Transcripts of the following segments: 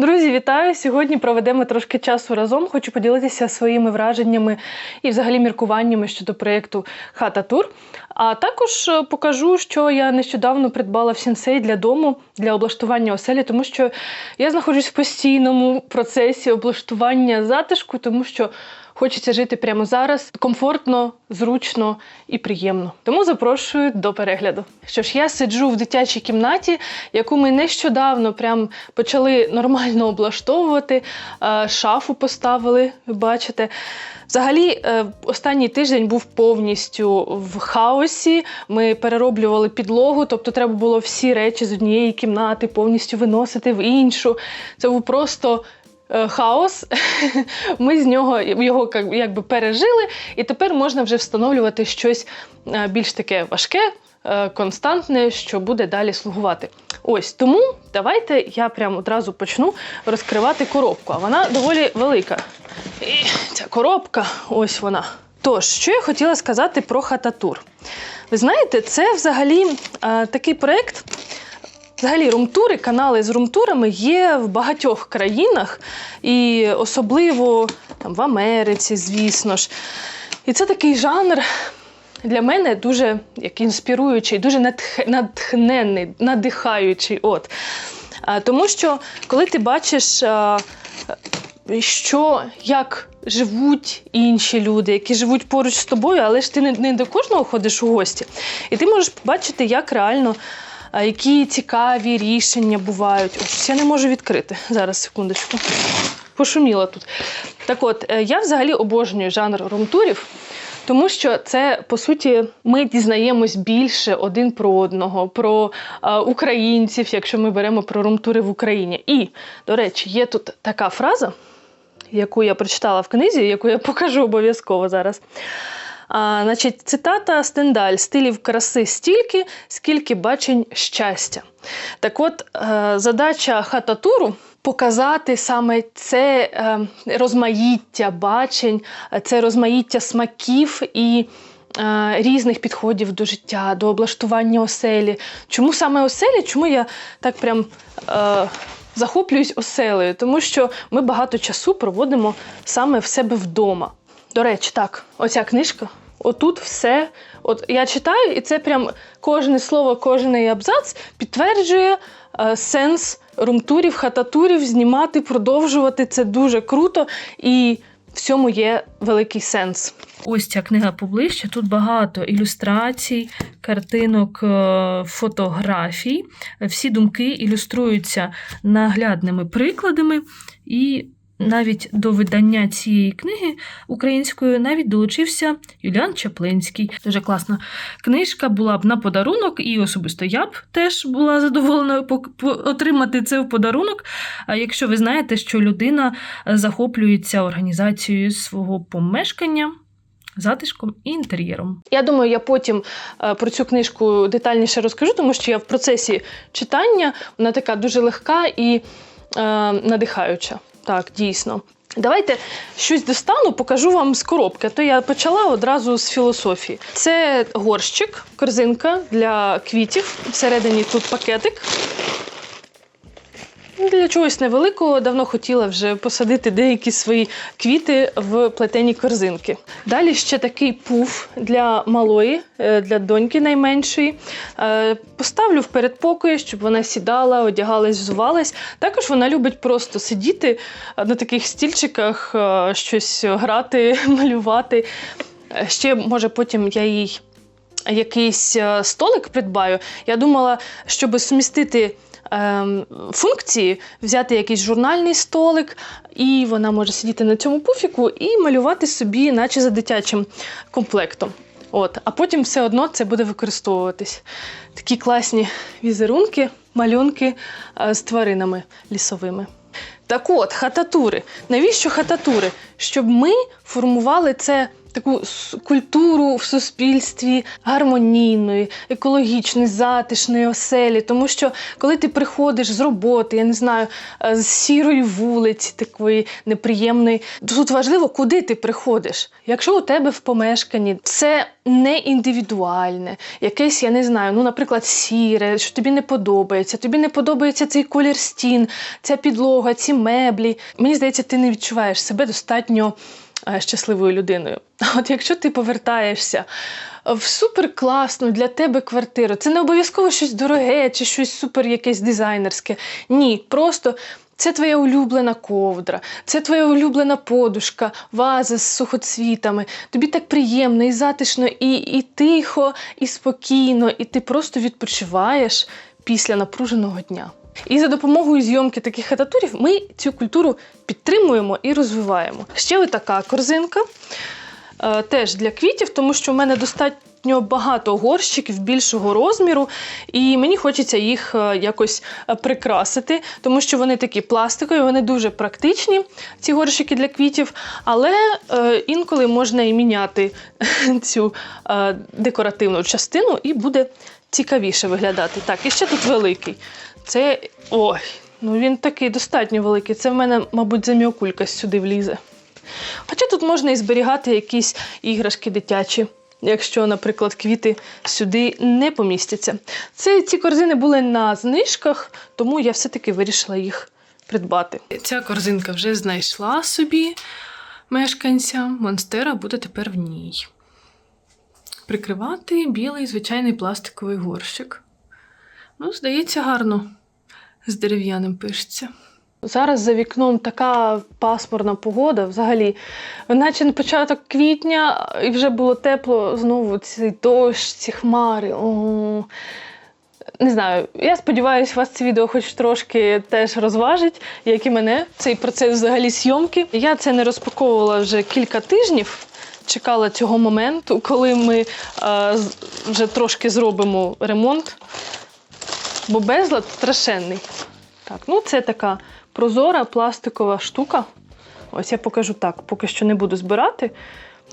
Друзі, вітаю! Сьогодні проведемо трошки часу разом. Хочу поділитися своїми враженнями і взагалі міркуваннями щодо проєкту Хата Тур. А також е, покажу, що я нещодавно придбала в сінсей для дому для облаштування оселі, тому що я знаходжусь в постійному процесі облаштування затишку, тому що хочеться жити прямо зараз комфортно, зручно і приємно. Тому запрошую до перегляду. Що ж, я сиджу в дитячій кімнаті, яку ми нещодавно прям почали нормально облаштовувати. Е, Шафу поставили, ви бачите. Взагалі, е, останній тиждень був повністю в хаосі. Ми перероблювали підлогу, тобто треба було всі речі з однієї кімнати повністю виносити в іншу. Це був просто хаос. Ми з нього його якби пережили, і тепер можна вже встановлювати щось е, більш таке важке, е, константне, що буде далі слугувати. Ось тому давайте я прямо одразу почну розкривати коробку. А вона доволі велика. І ця коробка, ось вона. Тож, що я хотіла сказати про хататур. Ви знаєте, це взагалі е, такий проєкт. Взагалі, румтури, канали з румтурами є в багатьох країнах, і особливо там, в Америці, звісно ж. І це такий жанр для мене дуже як інспіруючий, дуже натхненний, надихаючий. От. Тому що коли ти бачиш, що як живуть інші люди, які живуть поруч з тобою, але ж ти не до кожного ходиш у гості. І ти можеш побачити, як реально. Які цікаві рішення бувають. Ось я не можу відкрити. Зараз, секундочку. Пошуміла тут. Так от, е, я взагалі обожнюю жанр румтурів, тому що це, по суті, ми дізнаємось більше один про одного, про е, українців, якщо ми беремо про румтури в Україні. І, до речі, є тут така фраза, яку я прочитала в книзі, яку я покажу обов'язково зараз. А, значить, цитата Стендаль: стилів краси стільки, скільки бачень щастя. Так от, е, задача хататуру показати саме це е, розмаїття бачень, це розмаїття смаків і е, різних підходів до життя, до облаштування оселі. Чому саме оселі? Чому я так прям. Захоплююсь оселею, тому що ми багато часу проводимо саме в себе вдома. До речі, так, оця книжка. Отут все. От я читаю, і це прям кожне слово, кожний абзац підтверджує е, сенс румтурів, хататурів, знімати, продовжувати. Це дуже круто і в цьому є великий сенс. Ось ця книга поближче. Тут багато ілюстрацій, картинок, е, фотографій. Всі думки ілюструються наглядними прикладами. І навіть до видання цієї книги українською навіть долучився Юліан Чаплинський. Дуже класна книжка була б на подарунок, і особисто я б теж була задоволена отримати це в подарунок. А якщо ви знаєте, що людина захоплюється організацією свого помешкання, затишком і інтер'єром. Я думаю, я потім е, про цю книжку детальніше розкажу, тому що я в процесі читання вона така дуже легка і е, надихаюча. Так, дійсно. Давайте щось достану, покажу вам з коробки. То я почала одразу з філософії. Це горщик, корзинка для квітів. Всередині тут пакетик. Для чогось невеликого давно хотіла вже посадити деякі свої квіти в плетені корзинки. Далі ще такий пуф для малої, е, для доньки найменшої. Е, Поставлю в передпокої, щоб вона сідала, одягалась, взувалась. Також вона любить просто сидіти е, на таких стільчиках, щось грати, малювати. Ще, може, потім я їй якийсь столик придбаю. Я думала, щоб сумістити ем, функції, взяти якийсь журнальний столик, і вона може сидіти на цьому пуфіку і малювати собі, наче за дитячим комплектом. От, а потім все одно це буде використовуватись. Такі класні візерунки, малюнки е, з тваринами лісовими. Так от, хататури. Навіщо хататури? Щоб ми формували це таку культуру в суспільстві гармонійної, екологічної, затишної оселі. Тому що коли ти приходиш з роботи, я не знаю, е, з сірої вулиці, такої неприємної, тут важливо, куди ти приходиш. Якщо у тебе в помешканні все не індивідуальне, якесь, я не знаю, ну, наприклад, сіре, що тобі не подобається, тобі не подобається цей колір стін, ця підлога, ці меблі. Мені здається, ти не відчуваєш себе достатньо щасливою людиною. От якщо ти повертаєшся в суперкласну для тебе квартиру, це не обов'язково щось дороге чи щось супер якесь дизайнерське. Ні, просто. Це твоя улюблена ковдра, це твоя улюблена подушка, ваза з сухоцвітами. Тобі так приємно і затишно, і, і тихо, і спокійно, і ти просто відпочиваєш після напруженого дня. І за допомогою зйомки таких хататурів ми цю культуру підтримуємо і розвиваємо. Ще така корзинка е, теж для квітів, тому що в мене достатньо багато горщиків більшого розміру, і мені хочеться їх е, якось е, прикрасити, тому що вони такі пластикові, вони дуже практичні, ці горщики для квітів, але інколи можна і міняти цю декоративну частину, і буде цікавіше виглядати. Так, і ще тут великий. Це. Ой, ну він такий достатньо великий. Це в мене, мабуть, заміокулька сюди влізе. Хоча тут можна і зберігати якісь іграшки дитячі, якщо, наприклад, квіти сюди не помістяться. Це ці корзини були на знижках, тому я все-таки вирішила їх придбати. Ця корзинка вже знайшла собі мешканця. Монстера буде тепер в ній. Прикривати білий звичайний пластиковий горщик. Ну, здається, гарно з дерев'яним пишеться. Зараз за вікном така пасмурна погода, взагалі, наче на початок квітня і вже було тепло, знову цей дощ, ці хмари. О. Не знаю, я сподіваюся, вас це відео хоч трошки теж розважить, як і мене, цей процес взагалі зйомки. Я це не розпаковувала вже кілька тижнів. Чекала цього моменту, коли ми е, вже трошки зробимо ремонт, бо безлад страшенний. Так, ну це така прозора пластикова штука. Ось я покажу так, поки що не буду збирати.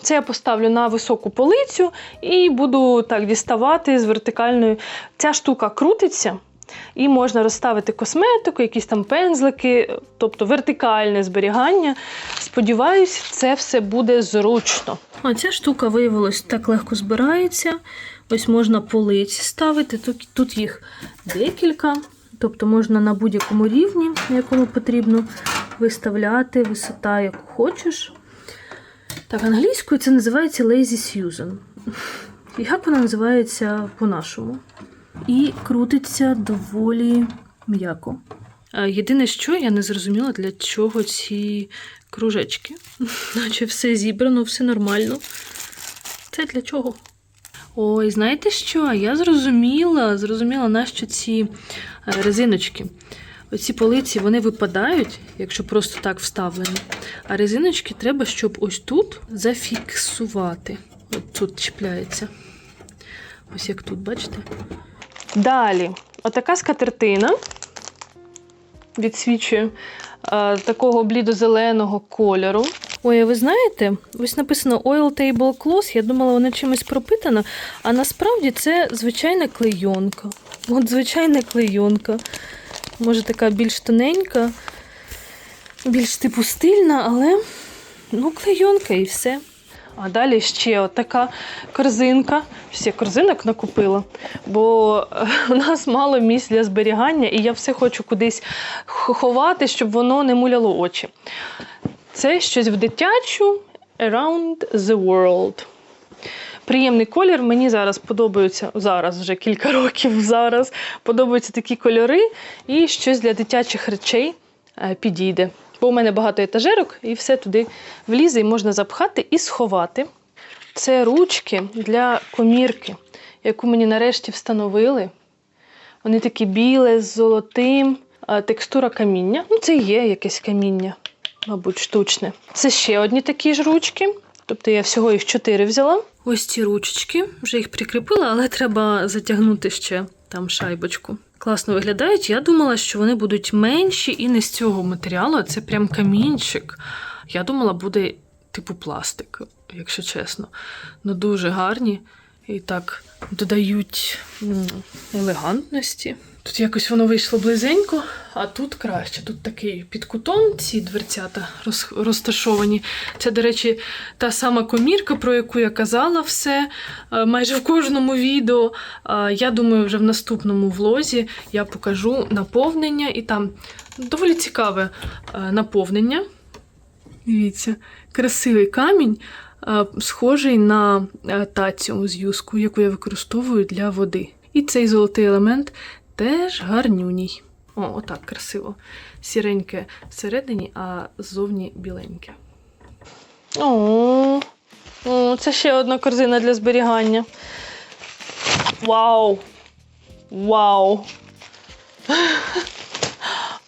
Це я поставлю на високу полицю і буду так діставати з вертикальною. Ця штука крутиться, і можна розставити косметику, якісь там пензлики, тобто вертикальне зберігання. Сподіваюсь, це все буде зручно. А ця штука виявилось так легко збирається. Ось можна полиці ставити. Тут, тут їх декілька. Тобто можна на будь-якому рівні, на якому потрібно виставляти висота, яку хочеш. Так, англійською це називається Lazy Susan. Як вона називається по-нашому? І крутиться доволі м'яко. Єдине, що я не зрозуміла, для чого ці кружечки. Наче все зібрано, все нормально. Це для чого? Ой, знаєте що? Я зрозуміла, зрозуміла, нащо ці е, резиночки. Оці полиці вони випадають, якщо просто так вставлені. А резиночки треба, щоб ось тут зафіксувати. От тут чіпляється. Ось як тут, бачите? Далі, отака скатертина відсвічує е, такого блідо-зеленого кольору. Ой, а ви знаєте, ось написано Oil Table Cloth, я думала, вона чимось пропитана, а насправді це звичайна клейонка. От звичайна клейонка. Може, така більш тоненька, більш типу стильна, але ну, клейонка і все. А далі ще от така корзинка. Всі корзинок накупила, бо е, у нас мало місць для зберігання, і я все хочу кудись ховати, щоб воно не муляло очі. Це щось в дитячу Around the World. Приємний колір. Мені зараз подобаються зараз вже кілька років зараз. Подобаються такі кольори, і щось для дитячих речей е, підійде. Бо у мене багато етажерок, і все туди влізе, і можна запхати і сховати. Це ручки для комірки, яку мені нарешті встановили. Вони такі біле з золотим, текстура каміння. Ну, це і є якесь каміння, мабуть, штучне. Це ще одні такі ж ручки. Тобто я всього їх чотири взяла. Ось ці ручечки, вже їх прикріпила, але треба затягнути ще там шайбочку. Класно виглядають. Я думала, що вони будуть менші і не з цього матеріалу, це прям камінчик. Я думала, буде типу пластик, якщо чесно. Ну дуже гарні і так додають елегантності. Тут якось воно вийшло близенько, а тут краще. Тут такий під кутом ці дверцята роз, розташовані. Це, до речі, та сама комірка, про яку я казала все е, майже в кожному відео. Е, Я думаю, вже в наступному влозі я покажу наповнення, і там доволі цікаве е, наповнення. Дивіться, красивий камінь, схожий на е, тацю з юску, яку я використовую для води. І цей золотий елемент теж гарнюній. О, отак красиво. Сіреньке всередині, а ззовні біленьке. О, це ще одна корзина для зберігання. Вау! Вау!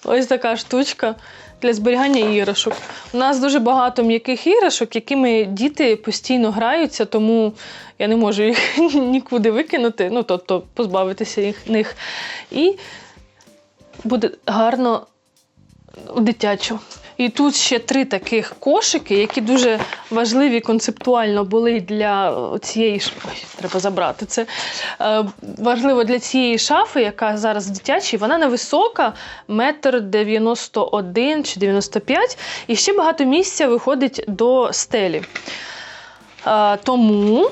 Ось така штучка для зберігання іграшок. У нас дуже багато м'яких іграшок, якими діти постійно граються, тому я не можу їх нікуди викинути, ну тобто позбавитися їх них. І буде гарно дитячо. І тут ще три таких кошики, які дуже важливі концептуально були для цієї ш- Ой, треба забрати це. Е, важливо для цієї шафи, яка зараз дитяча, вона невисока, метр 91 чи 95, і ще багато місця виходить до стелі. Е, тому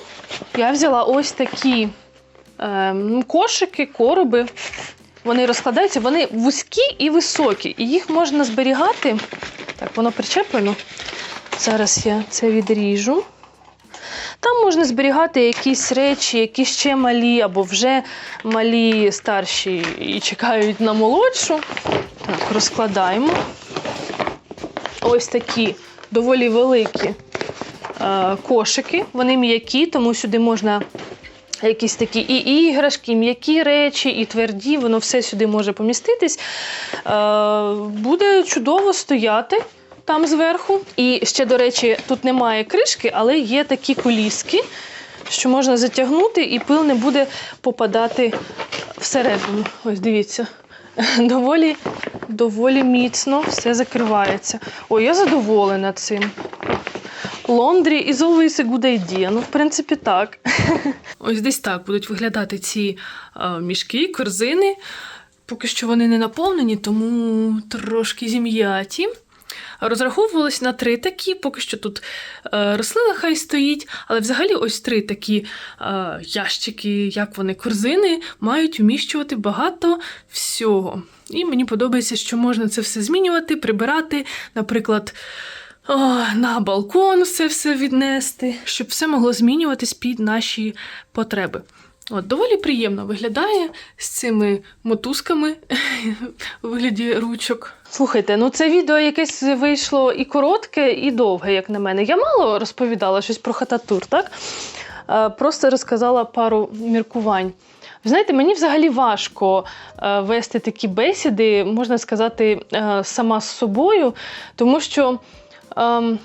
я взяла ось такі е, кошики, короби. Вони розкладаються, вони вузькі і високі, і їх можна зберігати. Так, воно причеплено. Зараз я це відріжу. Там можна зберігати якісь речі, які ще малі, або вже малі, старші і чекають на молодшу. Так, розкладаємо. Ось такі доволі великі е, кошики. Вони м'які, тому сюди можна якісь такі і іграшки, і м'які речі, і тверді, воно все сюди може поміститись. Е, буде чудово стояти там зверху. І ще, до речі, тут немає кришки, але є такі коліски, що можна затягнути, і пил не буде попадати всередину. Ось дивіться. Доволі, доволі міцно все закривається. Ой, я задоволена цим. Laundry is always a good idea. Ну, в принципі, так. Ось десь так будуть виглядати ці е, мішки, корзини. Поки що вони не наповнені, тому трошки зім'яті. Розраховувалось на три такі, поки що тут е, рослина хай стоїть, але взагалі ось три такі е, ящики, як вони, корзини, мають вміщувати багато всього. І мені подобається, що можна це все змінювати, прибирати, наприклад. О, на балкон все все віднести, щоб все могло змінюватись під наші потреби. От, доволі приємно виглядає з цими мотузками у вигляді ручок. Слухайте, ну це відео якесь вийшло і коротке, і довге, як на мене. Я мало розповідала щось про хататур, так? Е, Просто розказала пару міркувань. Ви знаєте, мені взагалі важко е, вести такі бесіди, можна сказати, е, сама з собою, тому що ем,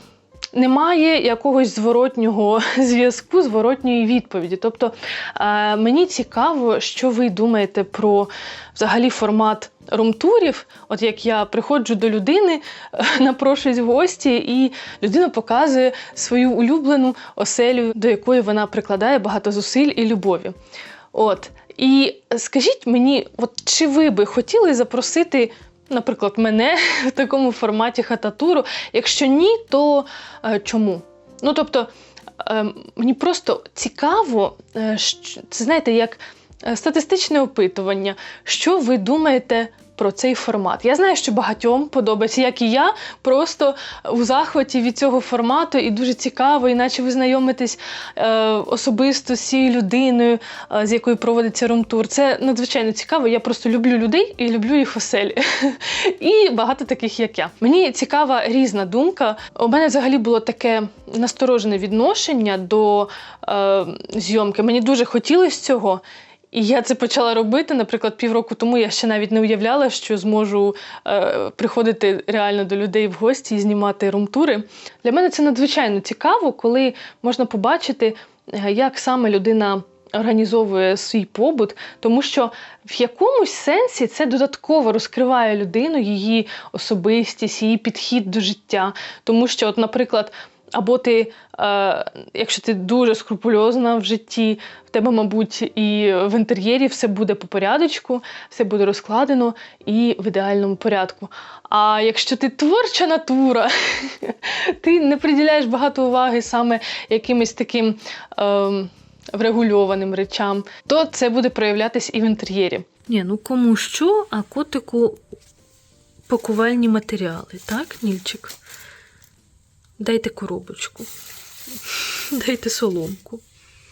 немає якогось зворотнього зв'язку, зворотньої відповіді. Тобто е, мені цікаво, що ви думаєте про взагалі формат румтурів. От як я приходжу до людини, напрошуюсь в гості, і людина показує свою улюблену оселю, до якої вона прикладає багато зусиль і любові. От. І скажіть мені, от чи ви би хотіли запросити, наприклад, мене в такому форматі хататуру? Якщо ні, то е, чому? Ну тобто, е, мені просто цікаво, е, це знаєте, як статистичне опитування, що ви думаєте про цей формат. Я знаю, що багатьом подобається, як і я, просто у захваті від цього формату, і дуже цікаво, іначе ви знайомитесь е, особисто з цією людиною, е, з якою проводиться румтур. Це надзвичайно цікаво. Я просто люблю людей і люблю їх оселі. І багато таких, як я. Мені цікава різна думка. У мене взагалі було таке насторожене відношення до е, зйомки. Мені дуже хотілося цього. І я це почала робити, наприклад, півроку тому я ще навіть не уявляла, що зможу е, приходити реально до людей в гості і знімати румтури. Для мене це надзвичайно цікаво, коли можна побачити, е, як саме людина організовує свій побут, тому що в якомусь сенсі це додатково розкриває людину, її особистість, її підхід до життя. Тому що, от, наприклад, Або ти, е, якщо ти дуже скрупульозна в житті, в тебе, мабуть, і в інтер'єрі все буде по порядочку, все буде розкладено і в ідеальному порядку. А якщо ти творча натура, ти не приділяєш багато уваги саме якимось таким ем, врегульованим речам, то це буде проявлятись і в інтер'єрі. Ні, ну кому що, а котику пакувальні матеріали, так, Нільчик? Дайте коробочку. Дайте соломку.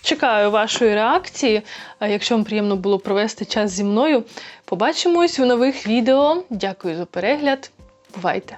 Чекаю вашої реакції. Якщо вам приємно було провести час зі мною, побачимось у нових відео. Дякую за перегляд. Бувайте!